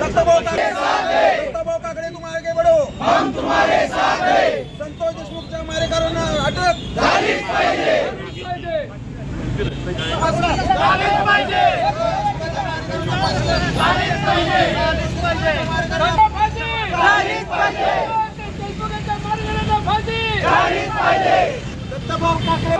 दत्तभाऊ दत्तभाऊ काकडे तुम आगे बढो हम तुम्हारे साथ है. संतोष देशमुखच्या मारेकरांना अटक. झालीच पाहिजे. झालीच पाहिजे. झालीच पाहिजे. झालीच पाहिजे. झालीच पाहिजे. झालीच पाहिजे दत्तभाऊ काकडे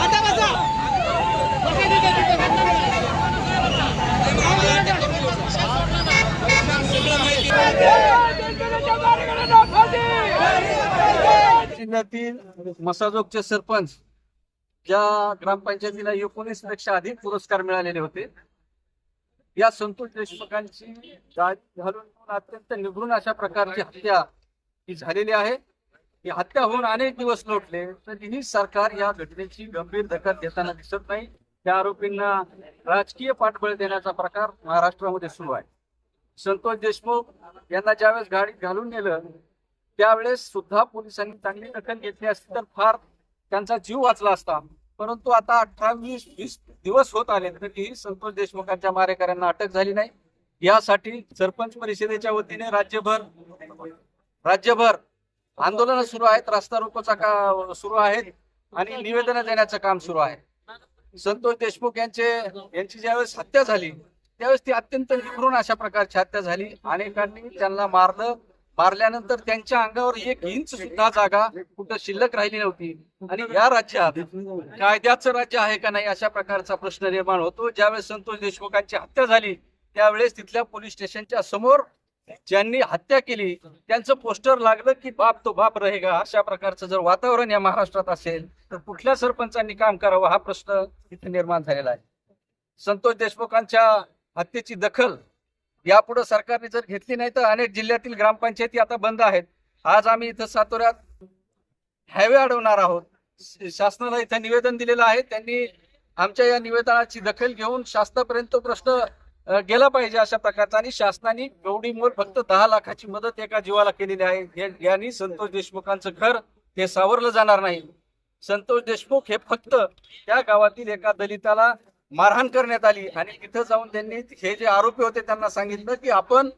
बसा बसा. तिथे तिथे. जिल्ह्यातील मसाजोगचे सरपंच ज्या ग्रामपंचायतीला एकोणीसपेक्षा अधिक पुरस्कार मिळालेले होते या संतोष देशमुखांची घालून घेऊन अत्यंत निगृण अशा प्रकारची हत्या ही झालेली आहे. ही हत्या होऊन अनेक दिवस लोटले तरीही सरकार या घटनेची गंभीर दखल घेताना दिसत नाही. त्या आरोपींना राजकीय पाठबळ देण्याचा प्रकार महाराष्ट्रामध्ये सुरू आहे. संतोष देशमुख यांना ज्यावेळेस गाडीत घालून नेलं त्यावेळेस सुद्धा पोलिसांनी चांगली दखल घेतली असती तर फार त्यांचा जीव वाचला असता. परंतु आता अठ्ठावीस वीस दिवस होत आले तरी संतोष देशमुखांच्या मारेकऱ्यांना अटक झाली नाही. यासाठी सरपंच परिषदेच्या वतीने राज्यभर राज्यभर आंदोलन सुरू आहेत रस्ता रोकोचा का सुरू आहेत आणि निवेदन देण्याचं काम सुरू आहे. संतोष देशमुख यांचे यांची ज्यावेळेस हत्या झाली त्यावेळेस ती अत्यंत निखरून अशा प्रकारची हत्या झाली. अनेकांनी त्यांना मारलं मारल्यानंतर त्यांच्या अंगावर एक इंच सुद्धा जागा कुठं शिल्लक राहिली नव्हती. आणि या राज्यात कायद्याचं राज्य आहे का नाही अशा प्रकारचा प्रश्न निर्माण होतो. ज्यावेळेस संतोष देशमुखांची हत्या झाली त्यावेळेस तिथल्या पोलीस स्टेशनच्या समोर ज्यांनी हत्या केली त्यांचं पोस्टर लागलं की बाप तो बाप रहेगा. अशा प्रकारचं जर वातावरण या महाराष्ट्रात असेल तर कुठल्या सरपंचांनी काम करावं हा प्रश्न इथे निर्माण झालेला आहे. संतोष देशमुखांच्या हत्येची दखल यापुढे सरकारने जर घेतली नाही तर अनेक जिल्ह्यातील ग्रामपंचायती आता बंद आहेत. आज आम्ही इथं सातोऱ्यात हायवे अडवणार आहोत. शासनाला इथं निवेदन दिलेलं आहे. त्यांनी आमच्या या निवेदनाची दखल घेऊन शासनापर्यंत तो प्रश्न गेला पाहिजे अशा प्रकारचा आणि शासनाने गवडी फक्त दहा लाखाची मदत एका जीवाला केलेली आहे. यांनी संतोष देशमुखांचं घर हे सावरलं जाणार नाही. संतोष देशमुख हे फक्त त्या गावातील एका दलिताला मारहाण करण्यात आली आणि तिथं जाऊन त्यांनी हे जे आरोपी होते त्यांना सांगितलं की आपण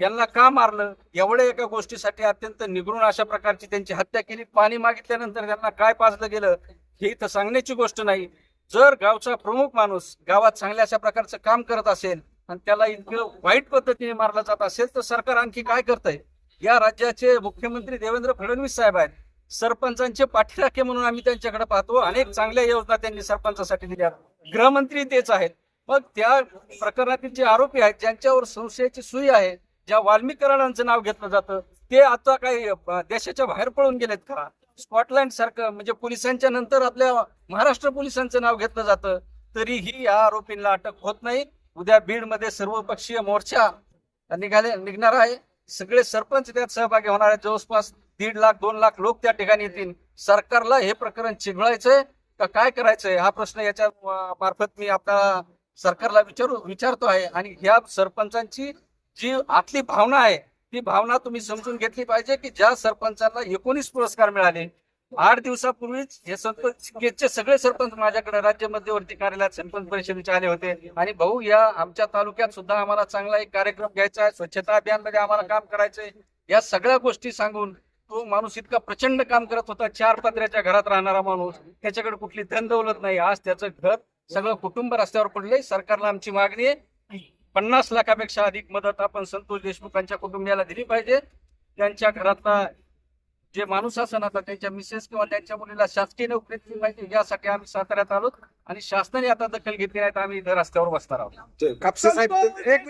यांना का मारलं? एवढ्या एका गोष्टीसाठी अत्यंत निगरून अशा प्रकारची त्यांची हत्या केली. पाणी मागितल्यानंतर त्यांना काय पाजलं गेलं हे इथं सांगण्याची गोष्ट नाही. जर गावचा प्रमुख माणूस गावात चांगल्या अशा प्रकारचं काम करत असेल आणि त्याला इतकं वाईट पद्धतीने मारलं जात असेल तर सरकार आणखी काय करतंय? या राज्याचे मुख्यमंत्री देवेंद्र फडणवीस साहेब आहेत. सरपंचांचे पाठीराखे म्हणून आम्ही त्यांच्याकडे पाहतो. अनेक चांगल्या योजना त्यांनी सरपंचासाठी दिल्या. गृहमंत्री तेच आहेत. मग त्या प्रकरणातील जे आरोपी आहेत ज्यांच्यावर संशयाची सुई आहे ज्या वाल्मीकरणांचं नाव घेतलं जातं ते आता काही देशाच्या बाहेर पळून गेलेत का? स्कॉटलँड सारखं म्हणजे पोलिसांच्या नंतर आपल्या महाराष्ट्र पोलिसांचं नाव घेतलं जातं तरीही या आरोपींना अटक होत नाही. उद्या बीडमध्ये सर्वपक्षीय मोर्चा निघाले निघणार आहे. सगळे सरपंच त्यात सहभागी होणार आहेत. जवळपास दीड लाख दोन लाख लोक त्या ठिकाणी येतील. सरकारला हे प्रकरण चिघळायचंय का काय करायचंय? हा प्रश्न याच्या मार्फत मी आपल्या सरकारला विचारू विचारतो आहे. आणि ह्या सरपंचांची जी आतली भावना आहे ती भावना तुम्ही समजून घेतली पाहिजे की ज्या सरपंचांना एकोणीस पुरस्कार मिळाले आठ दिवसापूर्वीच हे केजचे सगळे सरपंच माझ्याकडे राज्य मध्यवर्ती कार्यालयात सरपंच परिषदेचे आले होते. आणि भाऊ या आमच्या तालुक्यात सुद्धा आम्हाला चांगला एक कार्यक्रम घ्यायचा आहे. स्वच्छता अभियानमध्ये आम्हाला काम करायचंय. या सगळ्या गोष्टी सांगून तो माणूस इतका प्रचंड काम करत होता. चार पत्र्याच्या घरात राहणारा माणूस. त्याच्याकडे कुठली धन दौलत नाही. आज त्याचं घर सगळं कुटुंब रस्त्यावर पडलंय. सरकारला आमची मागणी आहे. पन्नास लाखापेक्षा अधिक मदत आपण संतोष देशमुखांच्या कुटुंबियाला दिली पाहिजे. त्यांच्या घरातला जे माणूस असेल आता त्यांच्या मिसेस किंवा त्यांच्या मुलीला शासकीय नोकरी दिली पाहिजे यासाठी आम्ही साताऱ्यात आलो आणि शासनाने आता दखल घेतली नाही तर आम्ही रस्त्यावर बसणार आहोत. कापसे साहेब एक